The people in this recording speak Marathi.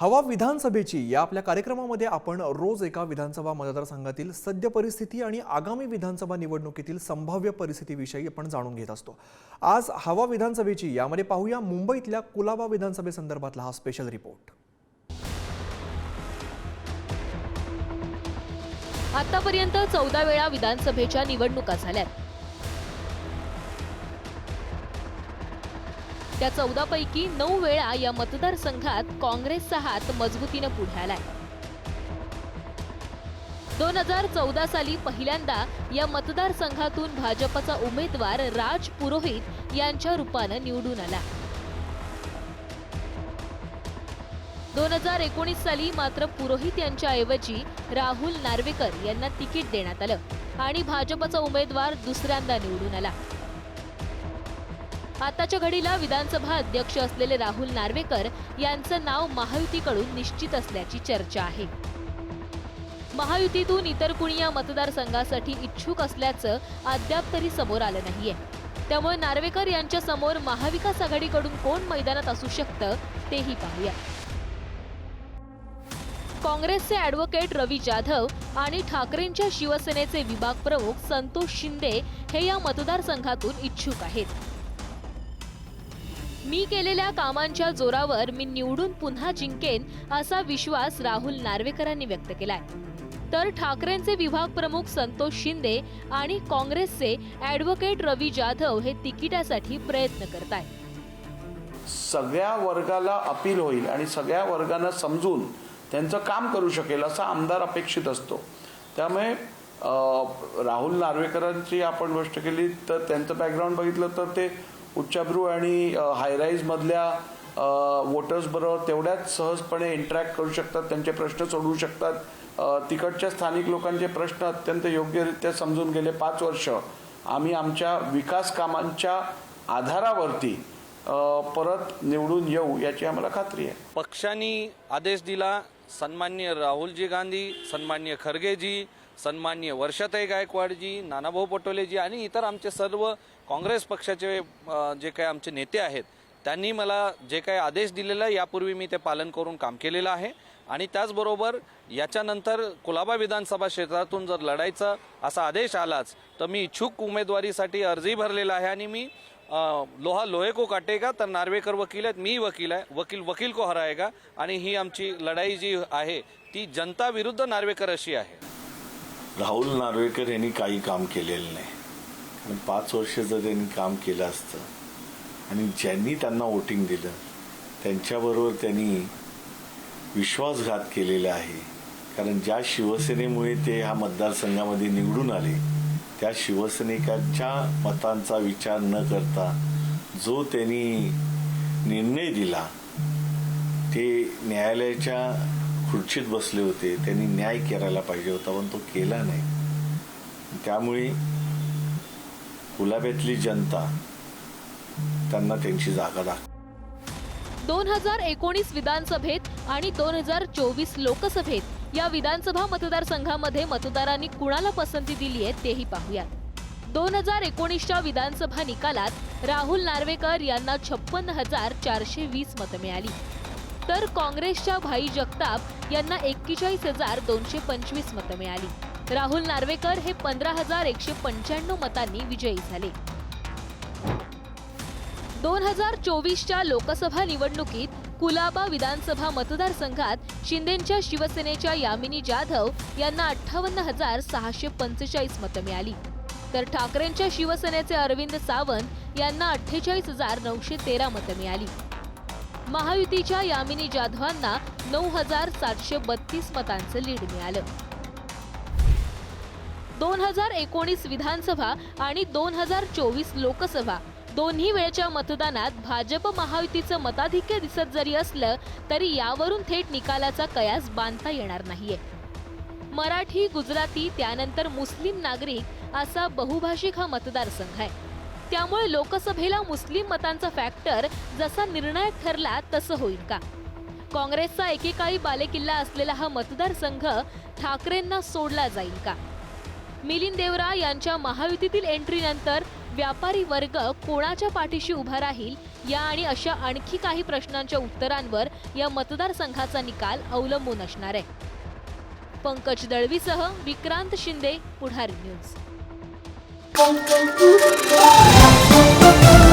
हवा विधानसभेची या आपल्या कार्यक्रमामध्ये आपण रोज एका विधानसभा मतदारसंघातील सद्य परिस्थिती आणि आगामी विधानसभा निवडणुकीतील संभाव्य परिस्थितीविषयी आपण जाणून घेत असतो. आज हवा विधानसभेची यामध्ये पाहूया मुंबईतल्या कुलाबा विधानसभेसंदर्भातला हा स्पेशल रिपोर्ट आतापर्यंत चौदा वेळा विधानसभेच्या निवडणुका झाल्यात. त्या चौदापैकी नऊ वेळा या मतदारसंघात काँग्रेसचा हात मजबूतीनं पुढे आलाय. दोन हजार चौदा साली पहिल्यांदा या मतदारसंघातून भाजपचा उमेदवार राज पुरोहित यांच्या रूपानं निवडून आला. दोन हजार एकोणीस साली मात्र पुरोहित यांच्याऐवजी राहुल नार्वेकर यांना तिकीट देण्यात आलं आणि भाजपचा उमेदवार दुसऱ्यांदा निवडून आला. आताच्या घडीला विधानसभा अध्यक्ष असलेले राहुल नार्वेकर यांचं नाव महायुतीकडून निश्चित असल्याची चर्चा आहे. महायुतीतून इतर कुणी या मतदारसंघासाठी इच्छुक असल्याचं अद्याप तरी समोर आलं नाहीये. त्यामुळे नार्वेकर यांच्या समोर महाविकास आघाडीकडून कोण मैदानात असू शकतं तेही पाहूया. काँग्रेसचे ॲडव्होकेट रवी जाधव आणि ठाकरेंच्या शिवसेनेचे विभाग प्रमुख संतोष शिंदे हे या मतदारसंघातून इच्छुक आहेत. मी केलेल्या कामांच्या जोरावर मी निवडून पुन्हा जिंकेन असा विश्वास राहुल नार्वेकरांनी व्यक्त केलाय. तर ठाकरेंचे विभाग प्रमुख संतोष शिंदे आणि काँग्रेसचे ॲडव्होकेट रवी जाधव हे तिकिटासाठी प्रयत्न करतायत. सगळ्या वर्गाला अपील होईल आणि सगळ्या वर्गांना समजून त्यांचं काम करू शकेल असा आमदार अपेक्षित असतो. त्यामुळे राहुल नार्वेकरांची आपण गोष्ट केली तर त्यांचं बॅकग्राऊंड बघितलं तर ते उच्चाभ्रू आणि हायराईजमधल्या वोटर्स बरोबर तेवढ्याच सहजपणे इंटरॅक्ट करू शकतात त्यांचे प्रश्न सोडवू शकतात. तिकडच्या स्थानिक लोकांचे प्रश्न अत्यंत योग्यरित्या समजून गेले. पाच वर्ष आम्ही आमच्या विकास कामांच्या आधारावरती परत निवडून येऊ याची आम्हाला खात्री आहे. पक्षांनी आदेश दिला सन्मान्य राहुलजी गांधी सन्मान्य खरगेजी सन्मान्य वर्षाताई गायकवाडजी नानाभाऊ पटोलेजी आणि इतर आमचे सर्व काँग्रेस पक्षाचे जे काही आमचे नेते आहेत त्यांनी मला जे काही आदेश दिलेला आहे, यापूर्वी मी ते पालन करून काम केलेलं आहे. आणि त्याचबरोबर याच्यानंतर कुलाबा विधानसभा क्षेत्रातून जर लढायचा असा आदेश आलाच तर मी इच्छुक उमेदवारीसाठी अर्जही भरलेला आहे आणि मी लोहा लोहे को काटेगा तर नार्वेकर वकील आहेत मी वकील आहे वकील वकील को हरायगा आणि ही आमची लढाई जी आहे ती जनता विरुद्ध नार्वेकर अशी आहे. राहुल नार्वेकर यांनी काही काम केलेलं नाही. कारण पाच वर्ष जर त्यांनी काम केलं असतं आणि ज्यांनी त्यांना वोटिंग दिलं त्यांच्याबरोबर त्यांनी विश्वासघात केलेला आहे. कारण ज्या शिवसेनेमुळे ते ह्या मतदारसंघामध्ये निवडून आले त्या शिवसैनिकांच्या मतांचा विचार न करता जो त्यांनी निर्णय दिला ते न्यायालयाच्या खुर्चीत बसले होते. त्यांनी न्याय करायला पाहिजे होता पण तो केला नाही. त्यामुळे गुलाब्यातली जनता त्यांना त्यांची जागा दाखव दोन हजार एकोणीस विधानसभेत आणि दोन हजार चोवीस लोकसभेत या विधानसभा मतदारसंघामध्ये मतदारांनी कुणाला पसंती दिली आहे तेही पाहूयात. दोन हजार एकोणीसच्या विधानसभा निकालात राहुल नार्वेकर यांना छप्पन्न हजार चारशे वीस मतं मिळाली. तर काँग्रेसच्या भाई जगताप यांना एक्केचाळीस हजार दोनशे पंचवीस मतं मिळाली. राहुल नार्वेकर हे पंधरा हजार एकशे पंच्याण्णव मतांनी विजयी झाले. दोन हजार चोवीसच्या लोकसभा निवडणुकीत कुलाबा विधानसभा मतदारसंघात शिंदेच्या शिवसेनेच्या यामिनी जाधव यांना अठ्ठावन्न हजार सहाशे पंचेचाळीस मतं मिळाली. तर ठाकरेंच्या शिवसेनेचे अरविंद सावंत यांना अठ्ठेचाळीस हजार नऊशे तेरा मतं मिळाली. महायुतीच्या यामिनी जाधवांना नऊ हजार सातशे बत्तीस मतांचं लीड मिळालं. दोन हजार एकोणीस विधानसभा आणि दोन हजार चोवीस लोकसभा दोन्ही वेळच्या मतदानात भाजप महायुतीचं मताधिक्य दिसत जरी असलं तरी यावरून थेट निकालाचा कयास बांधता येणार नाहीये. मराठी गुजराती त्यानंतर मुस्लिम नागरिक असा बहुभाषिक हा मतदारसंघ आहे. त्यामुळे लोकसभेला मुस्लिम मतांचा फॅक्टर जसा निर्णायक ठरला तसं होईल का? काँग्रेसचा एकेकाळी बालेकिल्ला असलेला हा मतदारसंघ ठाकरेंना सोडला जाईल का? मिलिंद देवरा यांच्या महायुतीतील एंट्रीनंतर व्यापारी वर्ग कोणाच्या पाठीशी उभा राहील? या आणि अशा आणखी काही प्रश्नांच्या उत्तरांवर या मतदारसंघाचा निकाल अवलंबून असणार आहे. Pankaj दळवीसह Vikrant Shinde Pudhari news. Pum, pum, pum.